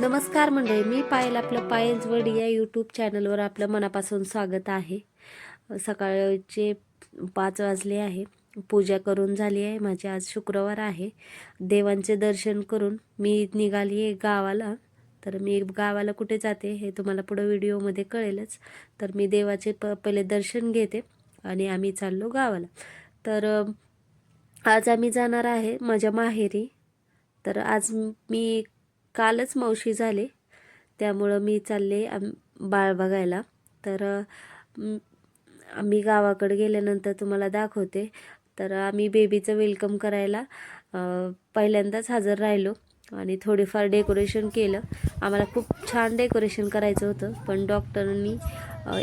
नमस्कार मंडळी मी पायल आपलं पायल्स वर्ड या यूट्यूब चॅनलवर आपलं मनापासून स्वागत आहे. सकाळचे पाच वाजले आहे. पूजा करून झाली आहे. माझी आज शुक्रवार आहे. देवांचे दर्शन करून मी निघाली आहे गावाला. तर मी गावाला कुठे जाते हे तुम्हाला पुढं व्हिडिओमध्ये कळेलच. तर मी देवाचे प पहिले दर्शन घेते आणि आम्ही चाललो गावाला. तर आज आम्ही जाणार आहे माझ्या माहेरी. तर आज मी कालच मावशी झाले. त्यामुळं मी चालले आम बाळ बघायला. तर आम्ही गावाकडे गेल्यानंतर तुम्हाला दाखवते. तर आम्ही बेबीचं वेलकम करायला पहिल्यांदाच हजर राहिलो आणि थोडेफार डेकोरेशन केलं. आम्हाला खूप छान डेकोरेशन करायचं होतं. पण डॉक्टरांनी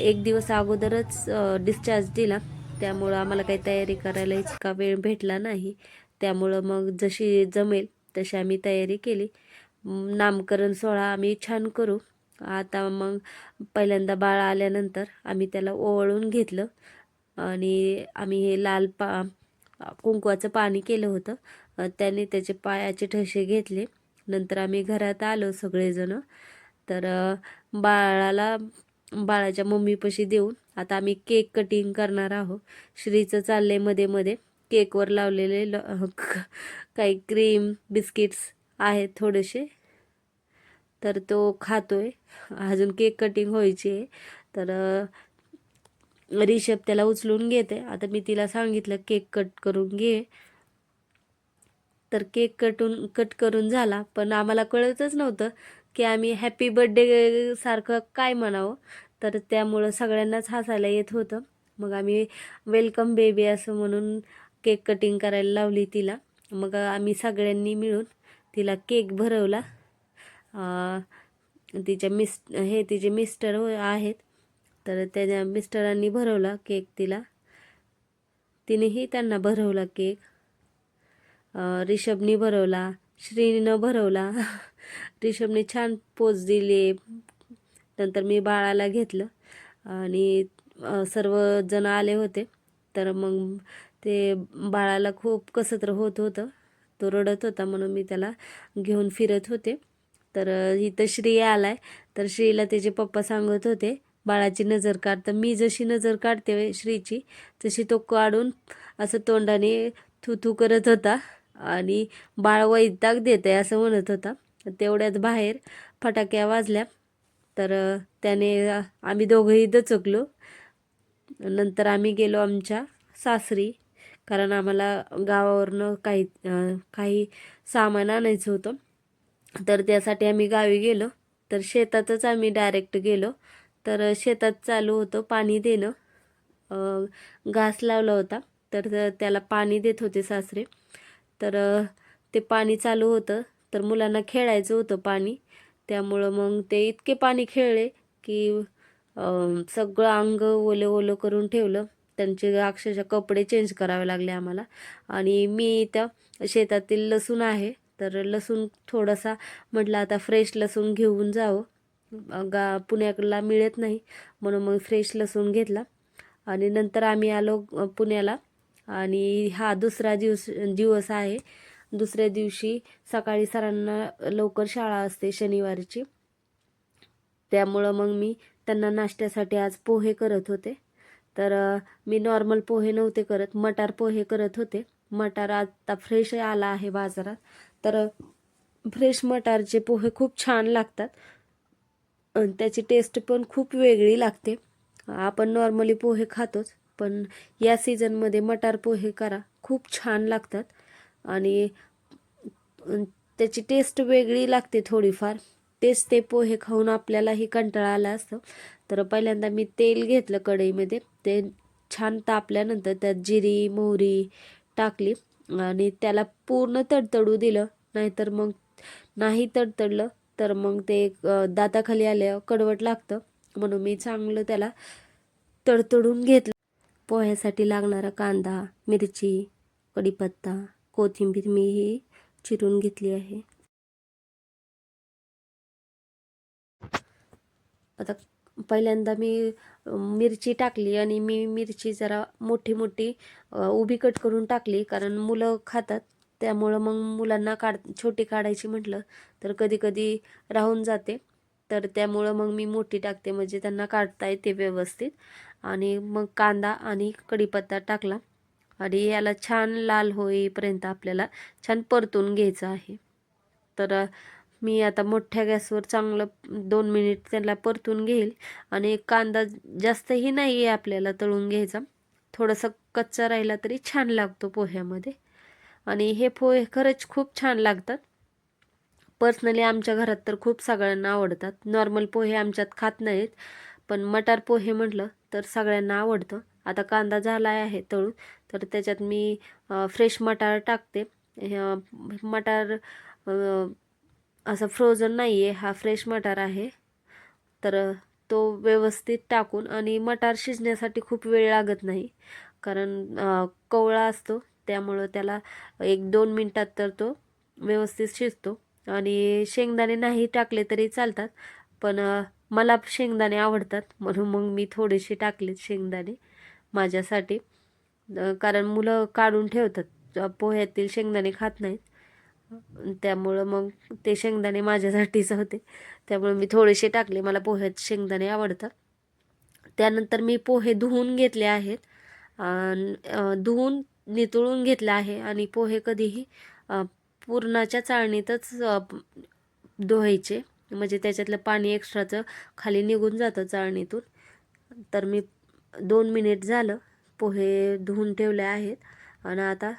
एक दिवस अगोदरच डिस्चार्ज दिला. त्यामुळं आम्हाला काही तयारी करायला इतका वेळ भेटला नाही. त्यामुळं मग जशी जमेल तशी आम्ही तयारी केली. नामकरण सोहळा आम्ही छान करू. आता मग पहिल्यांदा बाळ आल्यानंतर आम्ही त्याला ओवाळून घेतलं. आणि आम्ही हे लाल पा कुंकवाचं पाणी केलं होतं. त्याने त्याचे पायाचे ठसे घेतले. नंतर आम्ही घरात आलो सगळेजण. तर बाळाला बाळाच्या मम्मीपाशी देऊन आता आम्ही केक कटिंग करणार आहोत. श्रीचं चाललंयमध्ये मध्ये. केकवर लावलेले ल काही क्रीम बिस्किट्स आहेत थोडेसे. तर तो खातो आहे अजून केक कटिंग व्हायची आहे. तर रिषभ त्याला उचलून घेते. आता मी तिला सांगितलं केक कट करून घे. तर केक कटून कट करून झाला. पण आम्हाला कळतच नव्हतं की आम्ही हॅपी बड्डे सारखं काय म्हणावं. तर त्यामुळं सगळ्यांनाच हसायला येत होतं. मग आम्ही वेलकम बेबी असं म्हणून केक कटिंग करायला लावली तिला. मग आम्ही सगळ्यांनी मिळून तिला केक भरवला. तिच्या मिस हे तिचे मिस्टर हो आहेत. तर त्याच्या मिस्टरांनी भरवला केक तिला. तिनेही त्यांना भरवला केक. रिषभनी भरवला. श्रीनीनं भरवला. रिषभने छान पोच दिली. नंतर मी बाळाला घेतलं. आणि सर्वजण आले होते. तर मग ते बाळाला खूप कसं तर होत होतं. तो रडत होता म्हणून मी त्याला घेऊन फिरत होते. तर इथं श्री आलाय. तर श्रीला त्याचे पप्पा सांगत होते बाळाची नजर काढ. तर मी जशी नजर काढते श्रीची तशी तो काढून असं तोंडाने थू थू करत होता आणि बाळ वैताग देत आहे असं म्हणत होता. तेवढ्यात बाहेर फटाक्या वाजल्या. तर त्याने आम्ही दोघंही दचकलो. नंतर आम्ही गेलो आमच्या सासरी. कारण आम्हाला गावावरनं काही काही सामान आणायचं होतं. तर त्यासाठी आम्ही गावी गेलो. तर शेतातच आम्ही डायरेक्ट गेलो. तर शेतात चालू होतं पाणी देणं. घास लावला होता. तर त्याला पाणी देत होते सासरे. तर ते पाणी चालू होतं. तर मुलांना खेळायचं होतं पाणी. त्यामुळं मग ते इतके पाणी खेळले की सगळं अंग ओलं ओलं करून ठेवलं. त्यांचे अक्षरशः कपडे चेंज करावे लागले आम्हाला. आणि मी इथं शेतातील लसूण आहे तर लसूण थोडासा म्हटलं आता फ्रेश लसूण घेऊन जावं. गा पुण्याला मिळत नाही म्हणून मग फ्रेश लसूण घेतला. आणि नंतर आम्ही आलो पुण्याला. आणि हा दुसरा दिवस दिवस आहे. दुसऱ्या दिवशी सकाळी सरांना लवकर शाळा असते शनिवारची. त्यामुळं मग मी त्यांना नाश्त्यासाठी आज पोहे करत होते. तर मी नॉर्मल पोहे नव्हते करत. मटार पोहे करत होते. मटार आता फ्रेश आला आहे बाजारात. तर फ्रेश मटारचे पोहे खूप छान लागतात. आणि त्याची टेस्ट पण खूप वेगळी लागते. आपण नॉर्मली पोहे खातोच पण या सीझनमध्ये मटार पोहे करा. खूप छान लागतात. आणि त्याची टेस्ट वेगळी लागते थोडीफार. तेच ते पोहे खाऊन आपल्यालाही कंटाळा आला असतो. तर पहिल्यांदा मी तेल घेतलं कढईमध्ये. ते छान तापल्यानंतर त्यात जिरी मोहरी टाकली आणि त्याला पूर्ण तडतडू दिलं. नाहीतर मग नाही तडतडलं तर मग ते दाताखाली आल्यावर कडवट लागतं. म्हणून मी चांगलं त्याला तडतडून घेतलं. पोह्यासाठी लागणारा कांदा मिरची कढीपत्ता कोथिंबीर मी ही चिरून घेतली आहे. आता पहिल्यांदा मी मिरची टाकली आणि मी मिरची जरा मोठी मोठी उभी कट करून टाकली. कारण मुलं खातात त्यामुळं मग मुलांना काढ छोटी काढायची म्हटलं तर कधी कधी राहून जाते. तर त्यामुळं मग मी मोठी टाकते म्हणजे त्यांना काढता येते व्यवस्थित. आणि मग कांदा आणि कढीपत्ता टाकला. आणि याला छान लाल होईपर्यंत आपल्याला छान परतून घ्यायचं आहे. तर मी आता मोठ्या गॅसवर चांगलं दोन मिनिट त्याला परतून घेईल. आणि कांदा जास्तही नाही आहे आपल्याला तळून घ्यायचा. थोडंसं कच्चा राहिला तरी छान लागतो पोह्यामध्ये. आणि हे पोहे खरंच खूप छान लागतात. पर्सनली आमच्या घरात तर खूप सगळ्यांना आवडतात. नॉर्मल पोहे आमच्यात खात नाहीत. पण मटार पोहे म्हटलं तर सगळ्यांना आवडतं. आता कांदा झाला आहे तळून. तर त्याच्यात मी फ्रेश मटार टाकते. मटार असा फ्रोझन नाही आहे हा फ्रेश मटार आहे. तर तो व्यवस्थित टाकून आणि मटार शिजण्यासाठी खूप वेळ लागत नाही. कारण कवळा असतो त्यामुळं त्याला एक दोन मिनटात तर तो व्यवस्थित शिजतो. आणि शेंगदाणे नाही टाकले तरी चालतात पण मला शेंगदाणे आवडतात म्हणून मग मी थोडेसे टाकलेत शेंगदाणे माझ्यासाठी. कारण मुलं काढून ठेवतात पोह्यातील शेंगदाणे खात नाहीत. त्यामुळं मग ते शेंगदाणे माझ्यासाठीच होते. त्यामुळे मी थोडेसे टाकले. मला पोह्यात शेंगदाणे आवडतात. त्यानंतर मी पोहे धुवून घेतले आहेत. धुवून नितळून घेतलं आहे. आणि पोहे कधीही पूर्णाच्या चाळणीतच धुवायचे. म्हणजे त्याच्यातलं पाणी एक्स्ट्राचं खाली निघून जातं चाळणीतून. तर मी दोन मिनिट झालं पोहे धुवून ठेवले आहेत. आणि आता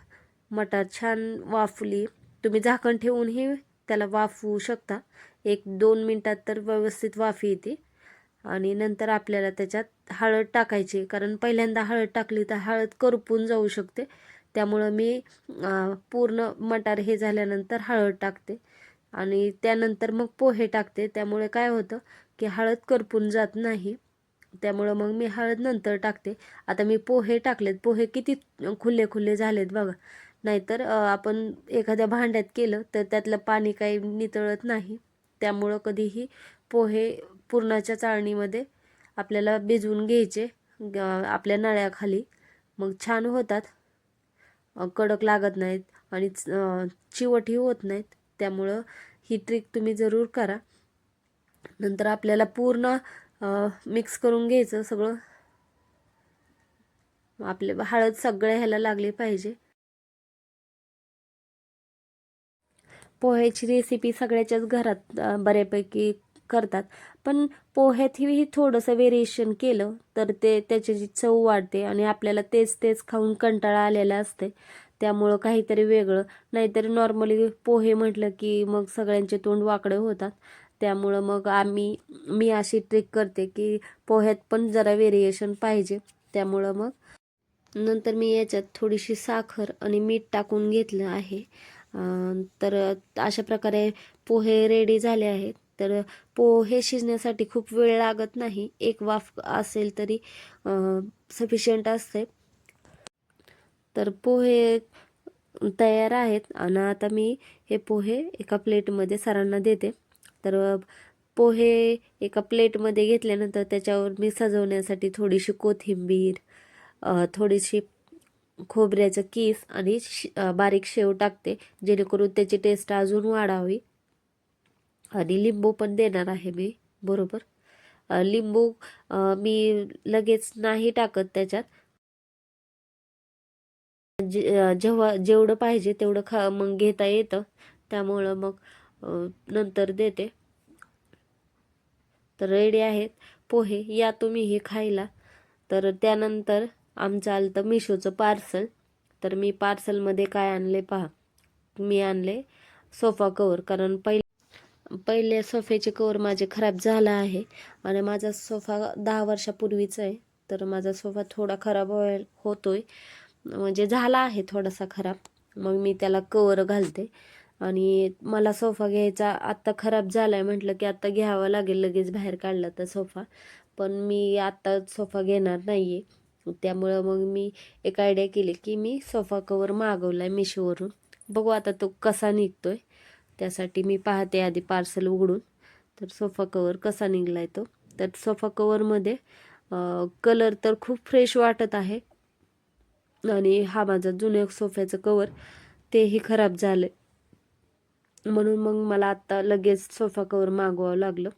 मटार छान वाफली. तुम्ही झाकण ठेवूनही त्याला वाफवू शकता. एक दोन मिनटात तर व्यवस्थित वाफी येते. आणि नंतर आपल्याला त्याच्यात हळद टाकायची. कारण पहिल्यांदा हळद टाकली तर हळद करपून जाऊ शकते. त्यामुळं मी पूर्ण मटार हे झाल्यानंतर हळद टाकते. आणि त्यानंतर मग पोहे टाकते. त्यामुळे काय होतं की हळद करपून जात नाही. त्यामुळं मग मी हळद नंतर टाकते. आता मी पोहे टाकलेत. पोहे किती खुल्ले खुल्ले झालेत बघा. नाहीतर आपण एखाद्या भांड्यात केलं तर त्यातलं पाणी काही नितळत नाही. त्यामुळं कधीही पोहे पुरणाच्या चाळणीमध्ये आपल्याला भिजवून घ्यायचे आपल्या नळ्याखाली. मग छान होतात. कडक लागत नाहीत आणि चिवटही होत नाहीत. त्यामुळं ही ट्रिक तुम्ही जरूर करा. नंतर आपल्याला पूर्ण मिक्स करून घ्यायचं सगळं. आपले हळद सगळ्या ह्याला लागली पाहिजे. पोह्याची रेसिपी सगळ्याच्याच घरात बऱ्यापैकी करतात. पण पोह्यातही थोडंसं व्हेरिएशन केलं तर ते त्याची जी चव वाढते आणि आपल्याला तेच तेच खाऊन कंटाळा आलेला असते. त्यामुळं काहीतरी वेगळं. नाहीतरी नॉर्मली पोहे म्हटलं की मग सगळ्यांचे तोंड वाकडे होतात. त्यामुळं मग आम्ही मी अशी ट्रिक करते की पोह्यात पण जरा व्हेरिएशन पाहिजे. त्यामुळं मग नंतर मी याच्यात थोडीशी साखर आणि मीठ टाकून घेतलं आहे. तर अशा प्रकारे पोहे रेडी झाले आहेत. तर पोहे शिजण्यासाठी खूप वेळ लागत नाही. एक वाफ असेल तरी सफिशियंट असते. तर पोहे तयार आहेत आणि आता मी हे पोहे एका प्लेटमध्ये सरांना देते. तर पोहे एका प्लेटमध्ये घेतल्यानंतर त्याच्यावर मी सजवण्यासाठी थोडीशी कोथिंबीर थोडीशी खोबऱ्याचं कीस आणि बारीक शेव टाकते जेणेकरून त्याची टेस्ट अजून वाढावी. आणि लिंबू पण देणार आहे मी बरोबर? लिंबू मी लगेच नाही टाकत त्याच्यात. जे जेव्हा जेवढं पाहिजे तेवढं खा मग घेता येतं. त्यामुळं मग नंतर देते. तर रेडी आहेत पोहे या तुम्ही हे खायला. तर त्यानंतर आमचं आलं तर मिशोचं पार्सल. तर मी पार्सलमध्ये काय आणले पहा. मी आणले सोफा कवर कारण पहिले पहिले सोफ्याचे कवर माझे खराब झाला आहे. आणि माझा सोफा दहा वर्षापूर्वीचा आहे. तर माझा सोफा थोडा खराब होय होतोय. म्हणजे झाला आहे थोडासा खराब. मग मी त्याला कवर घालते. आणि मला सोफा घ्यायचा आत्ता खराब झाला आहे म्हटलं की आत्ता घ्यावं लागेल लगेच बाहेर काढला तर सोफा. पण मी आत्ता सोफा घेणार नाही आहे त्यामुळं मग मी एक आयडिया केली की मी सोफा कवर मागवला आहे मिशोवरून बघू आता तो कसा निघतो आहे त्यासाठी मी पाहते आधी पार्सल उघडून. तर सोफा कवर कसा निघला आहे तो. तर सोफा कवरमध्ये कलर तर खूप फ्रेश वाटत आहे. आणि हा माझा जुन्या सोफ्याचं कवर तेही खराब झालं म्हणून मग मला आत्ता लगेच सोफा कवर मागवावं लागलं.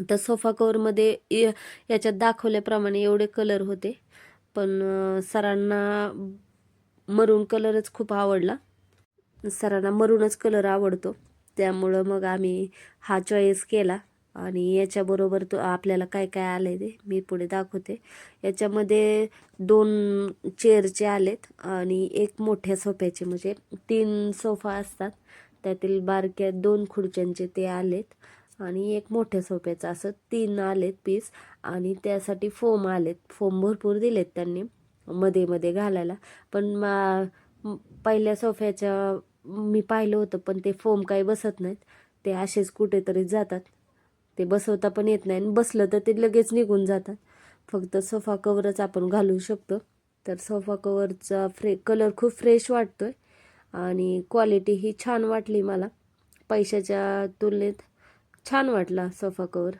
तर सोफा कवरमध्ये याच्यात दाखवल्याप्रमाणे एवढे कलर होते. पण सरांना मरून कलरच खूप आवडला. सरांना मरूनच कलर आवडतो. त्यामुळं मग आम्ही हा चॉईस केला. आणि याच्याबरोबर तो आपल्याला काय काय आलं आहे ते मी पुढे दाखवते. याच्यामध्ये दोन चेअरचे आलेत आणि एक मोठ्या सोफ्याचे. म्हणजे तीन सोफा असतात. त्यातील बारक्या दोन खुर्च्यांचे ते आलेत. आणि एक मोठ्या सोफ्याचं असं तीन आलेत पीस आणि त्यासाठी फोम आलेत. फोम भरपूर दिलेत त्यांनी मध्ये मध्ये घालायला. पण मा पहिल्या सोफ्याच्या मी पाहिलं होतं पण ते फोम काही बसत नाहीत. ते असेच कुठेतरी जातात. ते बसवता पण येत नाही आणि बसलं तर ते लगेच निघून जातात. फक्त सोफा कवरच आपण घालू शकतो. तर सोफा कवरचा फ्रे कलर खूप फ्रेश वाटतो आहे आणि क्वालिटी ही छान वाटली मला. पैशाच्या तुलनेत छान वाटला सोफा कवर.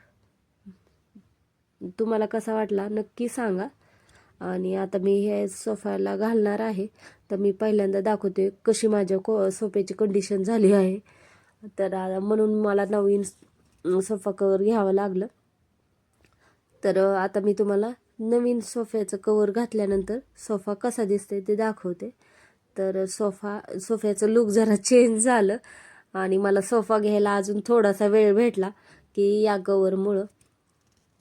तुम्हाला कसा वाटला नक्की सांगा. आणि आता मी हे सोफ्याला घालणार आहे. तर मी पहिल्यांदा दाखवते कशी माझ्या को सोफ्याची कंडिशन झाली आहे. तर म्हणून मला नवीन सोफा कवर घ्यावं लागलं. तर आता मी तुम्हाला नवीन सोफ्याचं कवर घातल्यानंतर सोफा कसा दिसतोय ते दाखवते. तर सोफा सोफ्याचं लुक जरा चेंज झालं. आणि मला सोफा घ्यायला अजून थोडासा वेळ भेटला की या कवरमुळं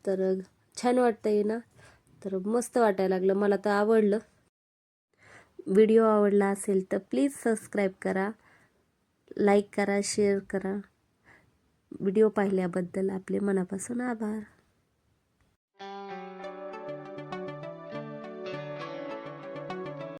तर छान वाटतं आहे ना? तर मस्त वाटायला लागलं. मला तर आवडलं. व्हिडिओ आवडला असेल तर प्लीज सबस्क्राईब करा लाईक करा शेअर करा. व्हिडिओ पाहिल्याबद्दल आपले मनापासून आभार.